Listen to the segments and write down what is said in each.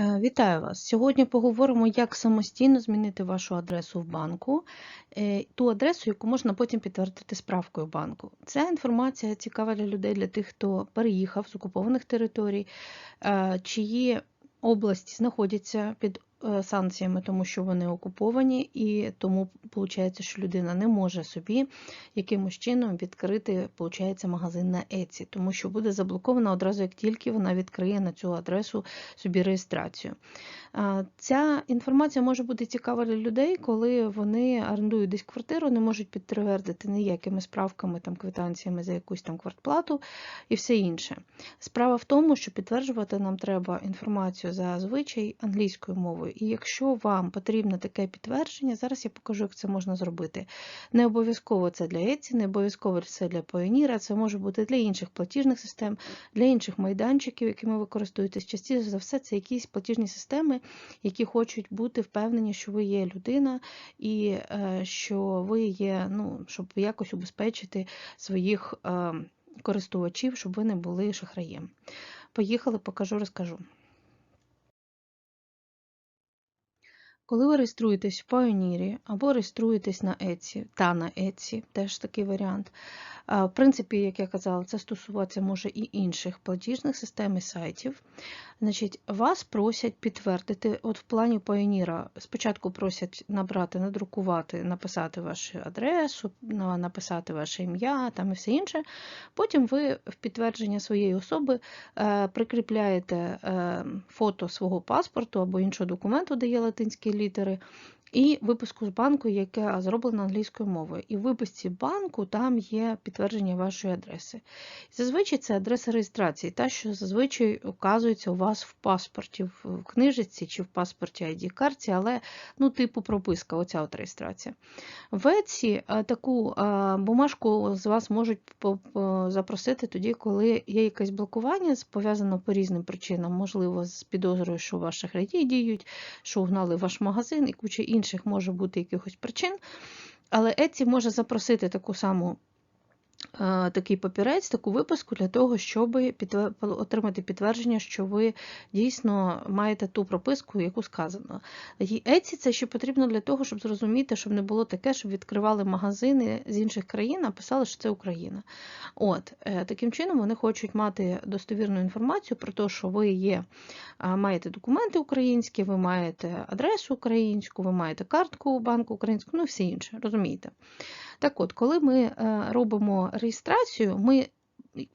Е, Вітаю вас! Сьогодні поговоримо, як самостійно змінити вашу адресу в банку, е, ту адресу, яку можна потім підтвердити справкою банку. Ця інформація цікава для людей, для тих, хто переїхав з окупованих територій, е, чиї області знаходяться під санкціями, тому що вони окуповані, і тому виходить, що людина не може собі якимось чином відкрити виходить, магазин на Etsy, тому що буде заблокована одразу, як тільки вона відкриє на цю адресу собі реєстрацію. Ця інформація може бути цікава для людей, коли вони орендують десь квартиру, не можуть підтвердити ніякими справками, там, квитанціями за якусь там квартплату і все інше. Справа в тому, що підтверджувати нам треба інформацію зазвичай англійською мовою. І якщо вам потрібно таке підтвердження, зараз я покажу, як це можна зробити. Не обов'язково це для Etsy, не обов'язково це для Payoneer, це може бути для інших платіжних систем, для інших майданчиків, якими ви користуєтесь. Частіше за все, це якісь платіжні системи, які хочуть бути впевнені, що ви є людина і е, що ви є, ну, щоб якось убезпечити своїх е, користувачів, щоб ви не були шахраєм. Поїхали, покажу, розкажу. Коли ви реєструєтесь в Payoneer або реєструєтесь на Etsy, та на Etsy, теж такий варіант. В принципі, як я казала, це стосуватися може і інших платіжних систем і сайтів. Значить, вас просять підтвердити, от в плані Payoneer спочатку просять набрати, надрукувати, написати вашу адресу, написати ваше ім'я там і все інше. Потім ви в підтвердження своєї особи е, прикріпляєте е, фото свого паспорту або іншого документу, де є латинські літери, і виписку з банку, яке зроблено англійською мовою. І в виписці банку там є підтвердження вашої адреси. Зазвичай це адреса реєстрації, та, що зазвичай вказується у вас в паспорті, в книжці чи в паспорті ID-карті, але ну, типу прописка, оця от реєстрація. В Etsy е, таку е, бумажку з вас можуть запросити тоді, коли є якесь блокування, пов'язано по різним причинам, можливо, з підозрою, що ваші шахраї діють, що угнали ваш магазин і куча інших може бути якихось причин. Але Еці може запросити таку саму такий папірець, таку виписку для того, щоб отримати підтвердження, що ви дійсно маєте ту прописку, яку сказано. І Etsy це ще потрібно для того, щоб зрозуміти, щоб не було таке, щоб відкривали магазини з інших країн, а писали, що це Україна. От е, таким чином вони хочуть мати достовірну інформацію про те, що ви є, маєте документи українські, ви маєте адресу українську, ви маєте картку банку українську, ну все інше, розумієте? Так от, коли ми е, робимо реєстрацію, ми.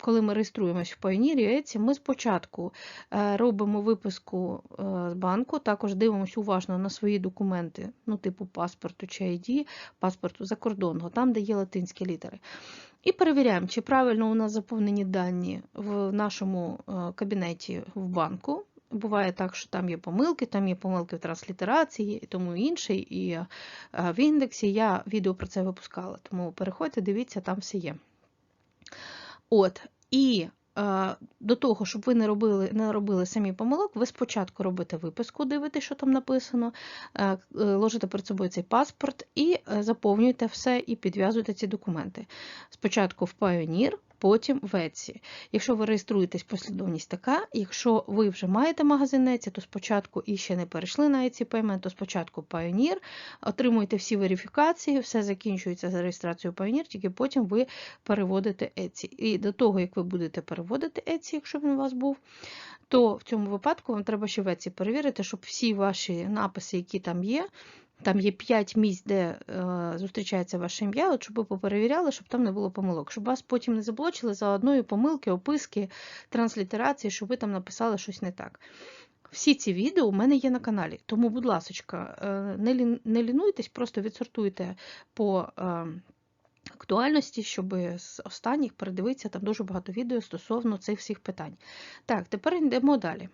Коли ми реєструємось в Payoneer і ми спочатку е, робимо виписку е, з банку, також дивимося уважно на свої документи, ну, типу паспорту чи ID, паспорту закордонного, там, де є латинські літери. І перевіряємо, чи правильно у нас заповнені дані в нашому кабінеті в банку. Буває так, що там є помилки, там є помилки в транслітерації і тому інше, і е, в індексі. Я відео про це випускала, тому переходьте, дивіться, там все є. От, і е, до того, щоб ви не робили, не робили самі помилок, ви спочатку робите виписку, дивитесь, що там написано, е, ложите перед собою цей паспорт і заповнюєте все і підв'язуєте ці документи. Спочатку в Payoneer, потім в Etsy. Якщо ви реєструєтесь, послідовність така. Якщо ви вже маєте магазин Etsy, то спочатку і ще не перейшли на Etsy Payment, то спочатку Payoneer, отримуєте всі верифікації, все закінчується за реєстрацією Payoneer, тільки потім ви переводите Etsy. І до того, як ви будете переводити Etsy, якщо він у вас був, то в цьому випадку вам треба ще в Etsy перевірити, щоб всі ваші написи, які там є, там є 5 місць, де е, зустрічається ваше ім'я, от щоб ви поперевіряли, щоб там не було помилок, щоб вас потім не заблочили за одною помилки, описки, транслітерації, щоб ви там написали щось не так. Всі ці відео у мене є на каналі, тому, будь ласка, не, лі- не лінуйтесь, просто відсортуйте по е, актуальності, щоб з останніх передивитися там дуже багато відео стосовно цих всіх питань. Так, тепер йдемо далі.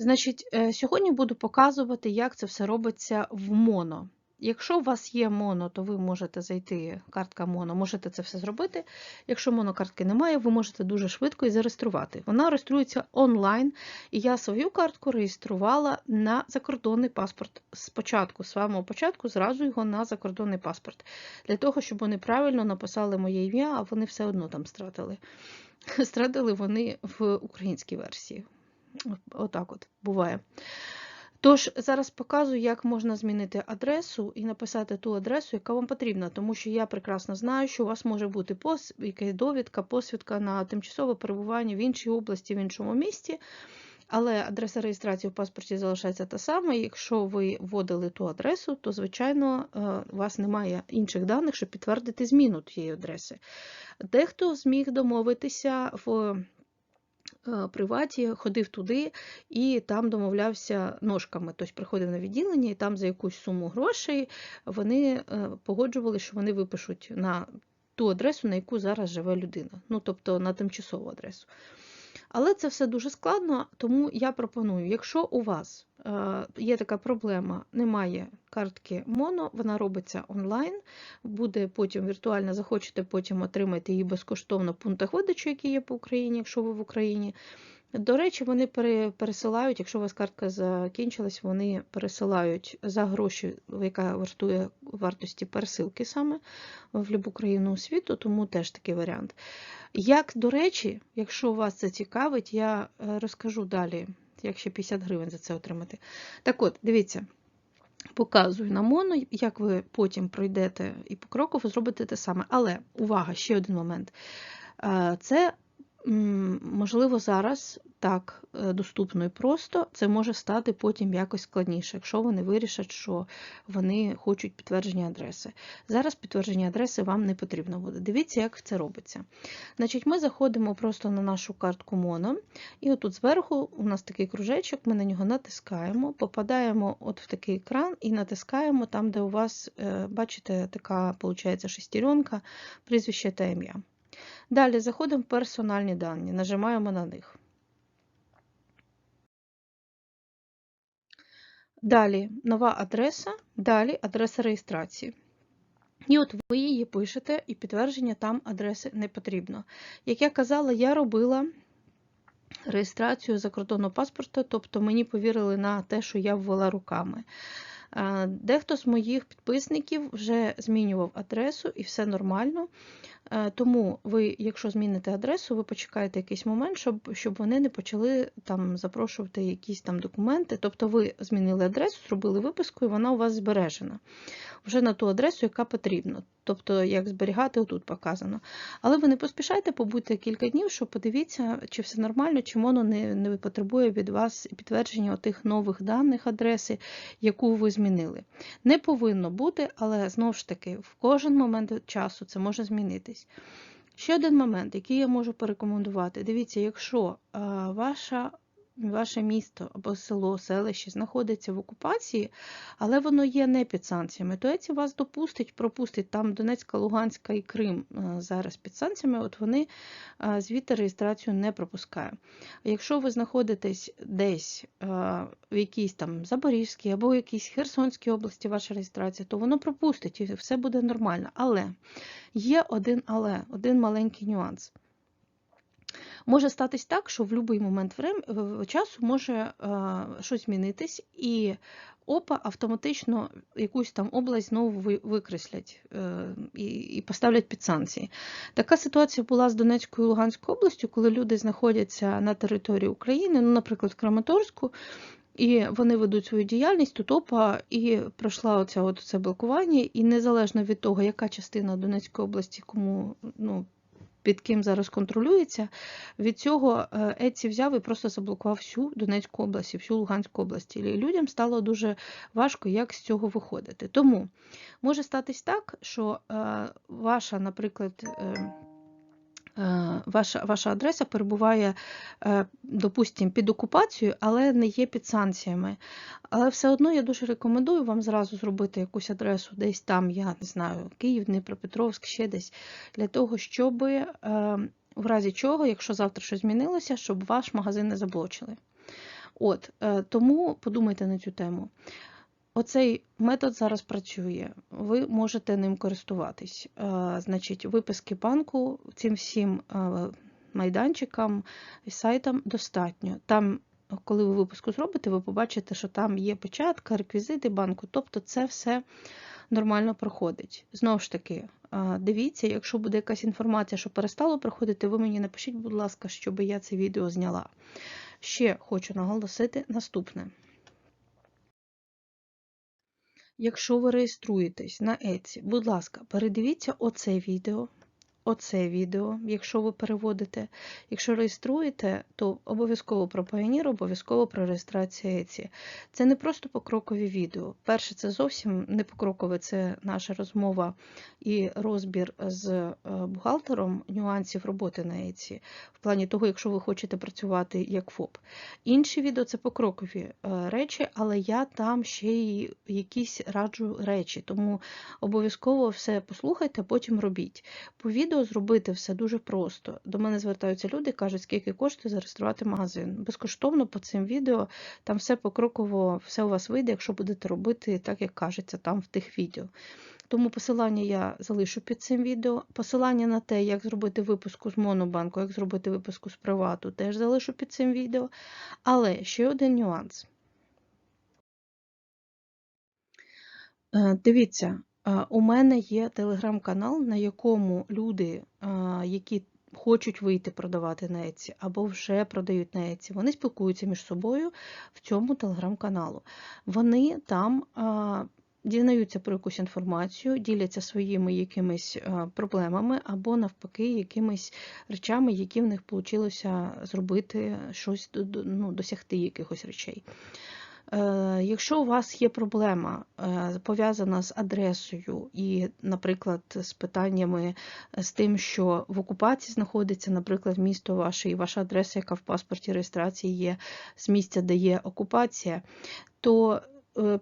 Значить, е, сьогодні буду показувати, як це все робиться в моно. Якщо у вас є моно, то ви можете зайти, картка моно, можете це все зробити. Якщо монокартки немає, ви можете дуже швидко і зареєструвати. Вона реєструється онлайн, і я свою картку реєструвала на закордонний паспорт. Спочатку, з самого початку, зразу його на закордонний паспорт. Для того, щоб вони правильно написали моє ім'я, а вони все одно там стратили. Стратили вони в українській версії. Отак от буває. Тож, зараз показую, як можна змінити адресу і написати ту адресу, яка вам потрібна, тому що я прекрасно знаю, що у вас може бути пос... якась довідка, посвідка на тимчасове перебування в іншій області, в іншому місті. Але адреса реєстрації в паспорті залишається та сама. Якщо ви вводили ту адресу, то, звичайно, е, у вас немає інших даних, щоб підтвердити зміну тієї адреси. Дехто зміг домовитися в приваті, ходив туди і там домовлявся ножками. Тобто приходив на відділення і там за якусь суму грошей вони е, погоджували, що вони випишуть на ту адресу, на яку зараз живе людина, ну тобто на тимчасову адресу. Але це все дуже складно, тому я пропоную, якщо у вас е, є така проблема, немає картки Моно, вона робиться онлайн, буде потім віртуально захочете, потім отримати її безкоштовно в пунктах видачі, які є по Україні, якщо ви в Україні. До речі, вони пересилають, якщо у вас картка закінчилась, вони пересилають за гроші, яка вартує вартості пересилки саме в будь-яку країну світу, тому теж такий варіант. Як, до речі, якщо вас це цікавить, я е, розкажу далі, як ще 50 гривень за це отримати. Так от, дивіться, показую на моно, як ви потім пройдете і по кроку зробите те саме. Але увага, ще один момент. Е, це Можливо, зараз так е, доступно і просто, це може стати потім якось складніше, якщо вони вирішать, що вони хочуть підтвердження адреси. Зараз підтвердження адреси вам не потрібно буде. Дивіться, як це робиться. Значить, Ми заходимо просто на нашу картку Моно, і отут зверху у нас такий кружечок, ми на нього натискаємо, попадаємо от в такий екран і натискаємо там, де у вас, е, бачите, така, виходить, шестеренка, прізвище та ім'я. Далі заходимо в персональні дані, нажимаємо на них. Далі нова адреса, далі адреса реєстрації. І от ви її пишете, і підтвердження там адреси не потрібно. Як я казала, я робила реєстрацію закордонного паспорта, тобто мені повірили на те, що я ввела руками. Дехто з моїх підписників вже змінював адресу і все нормально. Е, тому ви, якщо зміните адресу, ви почекаєте якийсь момент, щоб щоб вони не почали там запрошувати якісь там документи. Тобто ви змінили адресу, зробили виписку, і вона у вас збережена вже на ту адресу, яка потрібна. Тобто, як зберігати, отут показано. Але ви не поспішайте, побудьте кілька днів, щоб подивіться, чи все нормально, чи воно не не потребує від вас підтвердження тих нових даних адреси, яку ви змінили. Не повинно бути, але знову ж таки, в кожен момент часу це може змінитись. Ще один момент, який я можу порекомендувати. Дивіться, якщо ваша ваше місто або село, селище знаходиться в окупації, але воно є не під санкціями, то ЕЦІ вас допустить, пропустить там Донецька, Луганська і Крим е, зараз під санкціями, от вони е, звідти реєстрацію не пропускають. Якщо ви знаходитесь десь е, в якійсь там Запорізькій або в якійсь Херсонській області ваша реєстрація, то воно пропустить і все буде нормально. Але є один але, один маленький нюанс. Може статись так, що в будь-який момент часу може е, щось змінитись, і ОПА автоматично якусь там область знову викреслять е, і поставлять під санкції. Така ситуація була з Донецькою і Луганською областю, коли люди знаходяться на території України, ну, наприклад, в Краматорську. І вони ведуть свою діяльність тут ОПА, і пройшла оця от це блокування, і незалежно від того, яка частина Донецької області кому ну, під ким зараз контролюється, від цього е, Еці взяв і просто заблокував всю Донецьку область, всю Луганську область. І людям стало дуже важко, як з цього виходити. Тому може статись так, що е, ваша, наприклад, е, Е, ваша ваша адреса перебуває, е, допустимо, під окупацією, але не є під санкціями. Але все одно я дуже рекомендую вам зразу зробити якусь адресу десь там, я не знаю, Київ, Дніпропетровськ, ще десь, для того, щоб е, в разі чого, якщо завтра щось змінилося, щоб ваш магазин не заблочили. От, Тому подумайте на цю тему. Оцей метод зараз працює, ви можете ним користуватись. Значить, виписки банку цим всім майданчикам і сайтам достатньо. Там, коли ви випуску зробите, ви побачите, що там є печатка, реквізити банку, тобто це все нормально проходить. Знову ж таки, дивіться, якщо буде якась інформація, що перестало проходити, ви мені напишіть, будь ласка, щоб я це відео зняла. Ще хочу наголосити наступне. Якщо ви реєструєтесь на Etsy, будь ласка, передивіться оце відео. Оце відео, якщо ви переводите. Якщо реєструєте, то обов'язково про Pioneer, обов'язково про реєстрацію Etsy. Це не просто покрокові відео. Перше, це зовсім не покрокове, це наша розмова і розбір з е, бухгалтером нюансів роботи на Etsy, в плані того, якщо ви хочете працювати як ФОП. Інші відео це покрокові е, речі, але я там ще й якісь раджу речі, тому обов'язково все послухайте, потім робіть. Відео зробити все дуже просто. До мене звертаються люди, кажуть, скільки коштує зареєструвати магазин. Безкоштовно по цим відео там все покроково, все у вас вийде, якщо будете робити так, як кажеться, там в тих відео. Тому посилання я залишу під цим відео. Посилання на те, як зробити випуску з Монобанку, як зробити випуску з привату, теж залишу під цим відео. Але ще один нюанс. Е, Дивіться, у мене є телеграм-канал, на якому люди, е, які хочуть вийти продавати на або вже продають на вони спілкуються між собою в цьому телеграм-каналу. Вони там дізнаються про якусь інформацію, діляться своїми якимись проблемами або навпаки якимись речами, які в них вийшло зробити щось, ну, досягти якихось речей. Е, Якщо у вас є проблема е, пов'язана з адресою і, наприклад, з питаннями е, з тим, що в окупації знаходиться, наприклад, місто ваше і ваша адреса, яка в паспорті реєстрації є з місця, де є окупація, то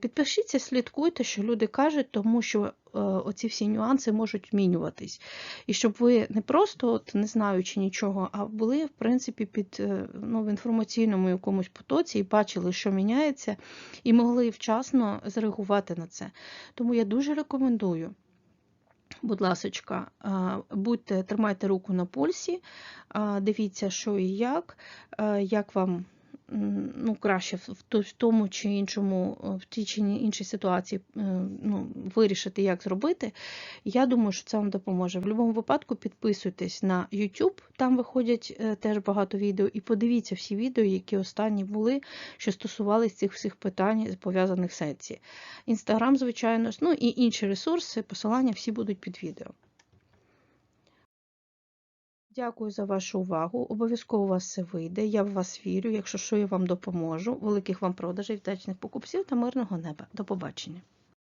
підпишіться, слідкуйте, що люди кажуть, тому що е, оці всі нюанси можуть змінюватись. І щоб ви не просто, от, не знаючи нічого, а були, в принципі, під, е, ну, в інформаційному якомусь потоці і бачили, що міняється, і могли вчасно зреагувати на це. Тому я дуже рекомендую. Будь ласочка, будьте, тримайте руку на пульсі, дивіться, що і як, як вам ну, краще в тому чи іншому, е, в тій чи іншій ситуації е, ну, вирішити, як зробити. Я думаю, що це вам допоможе. В будь-якому випадку підписуйтесь на YouTube, там виходять е, теж багато відео, і подивіться всі відео, які останні були, що стосувалися цих всіх питань, пов'язаних з Etsy. Інстаграм, звичайно ну і інші ресурси, посилання всі будуть під відео. Дякую за вашу увагу. Обов'язково у вас все вийде. Я в вас вірю. Якщо що, я вам допоможу. Великих вам продажей, вдячних покупців та мирного неба. До побачення.